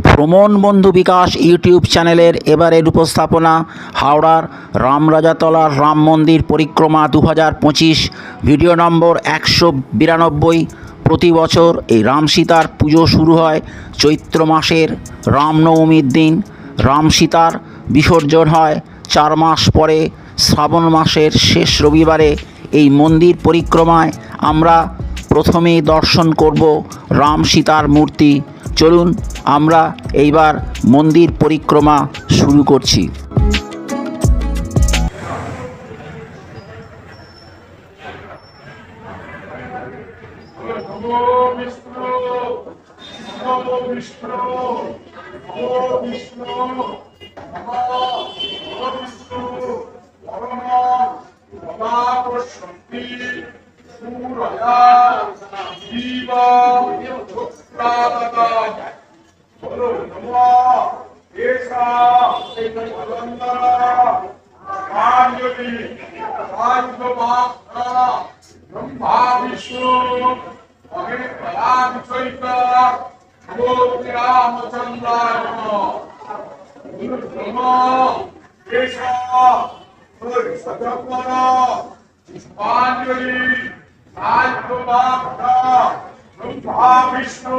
ভ্রমণ বন্ধু বিকাশ ইউটিউব চ্যানেলের এবারের উপস্থাপনা হাওড়ার রামরাজাতলার রাম মন্দির পরিক্রমা দু হাজার পঁচিশ, ভিডিও নম্বর একশো বিরানব্বই। প্রতি বছর এই রাম সীতার পুজো শুরু হয় চৈত্র মাসের রামনবমীর দিন। রাম সীতার বিসর্জন হয় চার মাস পরে শ্রাবণ মাসের শেষ রবিবারে। এই মন্দির পরিক্রমায় আমরা প্রথমেই দর্শন করব রাম সীতার মূর্তি। চলুন আমরা এইবার মন্দির পরিক্রমা শুরু করছি নমো বিষ্ণু বলো নমো এসা বন্দনা কাঞ্জলি কাঞ্জমাত্রা ব্রহ্মা বিষ্ণু চৈত সত্যপর পুষ্পাঞ্জলি কাঞ্জমাত্রা ব্রহ্মা বিষ্ণু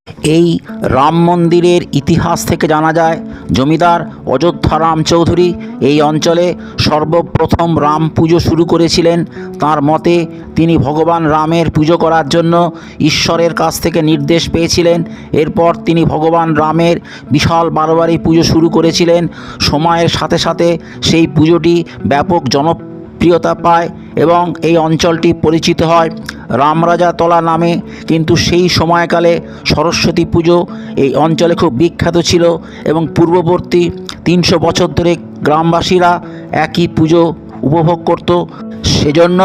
এই রাম মন্দিরের ইতিহাস থেকে জানা যায়, জমিদার অযোধ্যা রাম চৌধুরী এই অঞ্চলে সর্বপ্রথম রাম পুজো শুরু করেছিলেন। তার মতে, তিনি ভগবান রামের পুজো করার জন্য ঈশ্বরের কাছ থেকে নির্দেশ পেয়েছিলেন। এরপর তিনি ভগবান রামের বিশাল বারোয়ারি পুজো শুরু করেছিলেন। সময়ের সাথে সাথে সেই পুজোটি ব্যাপক জনপ্রিয়তা পায় এবং এই অঞ্চলটি পরিচিত হয়। রামরাজাতলা নামে, কিন্তু সেই সময়কালে সরস্বতী পুজো এই অঞ্চলে খুব বিখ্যাত ছিল এবং পূর্ববর্তী তিনশো বছর ধরে গ্রামবাসীরা একই পুজো উপভোগ করত। সেজন্য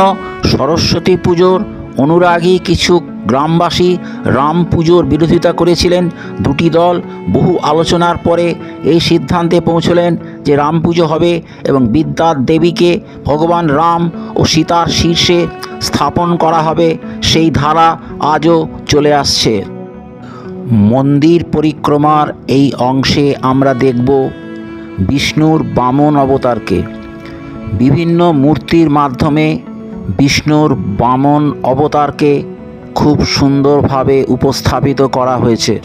সরস্বতী পুজোর অনুরাগী কিছু গ্রামবাসী রাম পুজোর বিরোধিতা করেছিলেন। দুটি দল বহু আলোচনার পরে এই সিদ্ধান্তে পৌঁছলেন যে রাম পুজো হবে এবং বিদ্যার দেবীকে ভগবান রাম ও সীতার শীর্ষে স্থাপন করা হবে, সেই ধারা আজও চলে আসছে। মন্দির পরিক্রমার এই অংশে আমরা দেখব বিষ্ণুর বামন অবতারকে। বিভিন্ন মূর্তির মাধ্যমে বিষ্ণুর বামন অবতারকে খুব সুন্দরভাবে উপস্থাপিত করা হয়েছে।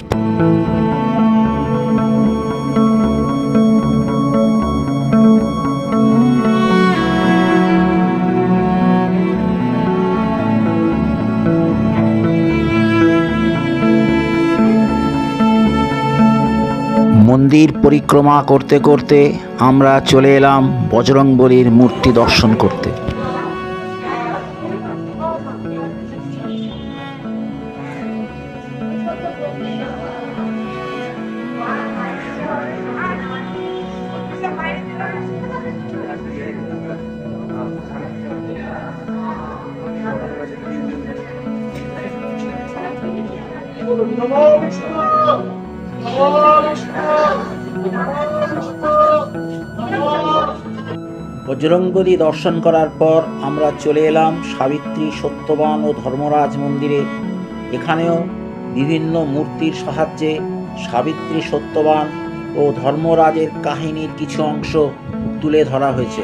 মন্দির পরিক্রমা করতে করতে আমরা চলে এলাম বজরংবলীর মূর্তি দর্শন করতে নমো বিষ্ণু নমো বিষ্ণু বজরঙ্গলী দর্শন করার পর আমরা চলে এলাম সাবিত্রী সত্যবান ও ধর্মরাজ মন্দিরে। এখানেও বিভিন্ন মূর্তির সাহায্যে সাবিত্রী সত্যবান ও ধর্মরাজের কাহিনীর কিছু অংশ তুলে ধরা হয়েছে।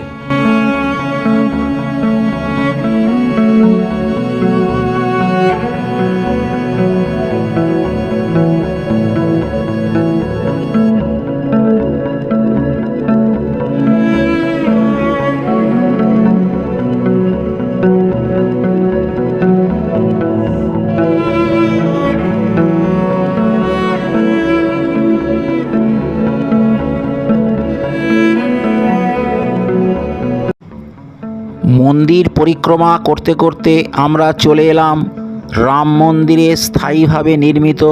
মন্দির পরিক্রমা করতে করতে আমরা চলে এলাম। রাম মন্দিরে স্থায়ীভাবে নির্মিত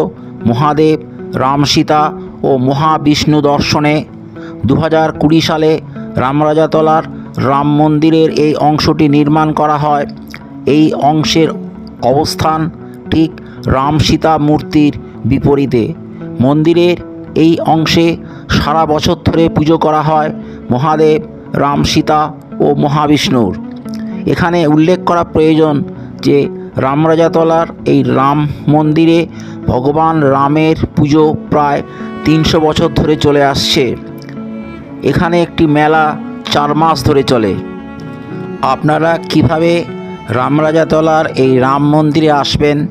মহাদেব, রাম সীতা ও মহাবিষ্ণু দর্শনে। দু হাজার কুড়ি সালে রামরাজাতলার রাম মন্দিরের এই অংশটি নির্মাণ করা হয়। এই অংশের অবস্থান ঠিক রাম সীতা মূর্তির বিপরীতে। মন্দিরের এই অংশে সারা বছর ধরে পুজো করা হয় মহাদেব, রাম সীতা ও মহাবিষ্ণুর। এখানে উল্লেখ করা প্রয়োজন যে রামরাজাতলার এই রাম মন্দিরে ভগবান রামের পুজো প্রায় তিনশো বছর ধরে চলে আসছে। এখানে একটি মেলা চার মাস ধরে চলে। আপনারা কীভাবে রামরাজাতলার এই রাম মন্দিরে আসবেন?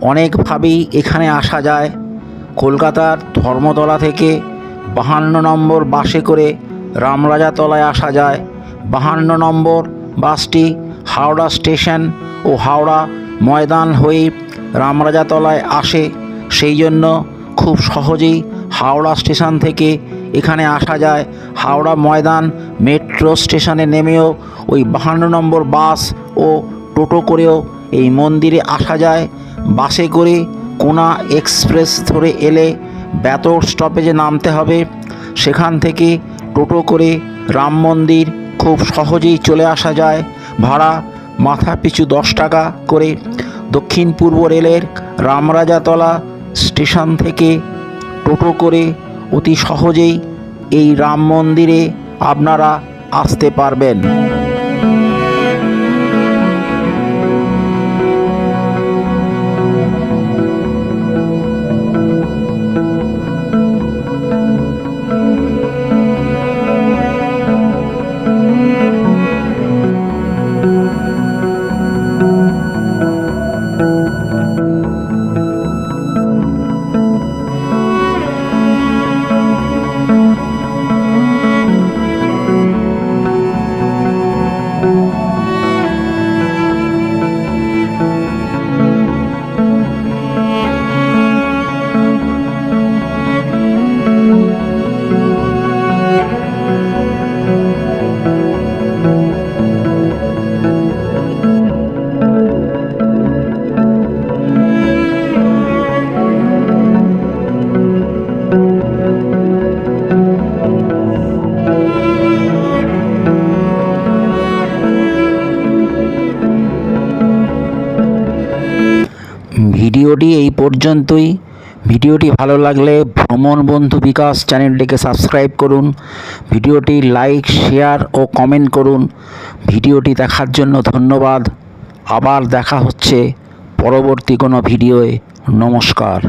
অনেকভাবেই এখানে আসা যায়। কলকাতার ধর্মতলা থেকে বাহান্ন নম্বর বাসে করে রামরাজাতলায় আসা যায়। বাহান্ন নম্বর বাসটি হাওড়া স্টেশন ও হাওড়া ময়দান হয়ে রামরাজাতলায় আসে। সেই জন্য খুব সহজেই হাওড়া স্টেশন থেকে এখানে আসা যায়। হাওড়া ময়দান মেট্রো স্টেশনে নেমেও ওই বাহান্ন নম্বর বাস ও টোটো করেও এই মন্দিরে আসা যায়। বাসে করে কোনা এক্সপ্রেস ধরে এলে বেতর স্টপেজে নামতে হবে। সেখান থেকে টোটো করে রাম মন্দির খুব সহজেই চলে আসা যায়। ভাড়া মাথা পিছু দশ টাকা করে। দক্ষিণ পূর্ব রেলের রামরাজাতলা স্টেশন থেকে টোটো করে অতি সহজেই এই রাম মন্দিরে আপনারা আসতে পারবেন। ভিডিওটি এই পর্যন্তই। ভিডিওটি ভালো লাগলে ভ্রমণ বন্ধু বিকাশ চ্যানেলটিকে সাবস্ক্রাইব করুন, ভিডিওটি লাইক, শেয়ার ও কমেন্ট করুন। ভিডিওটি দেখার জন্য ধন্যবাদ। আবার দেখা হচ্ছে পরবর্তী কোনো ভিডিওয়ে। নমস্কার।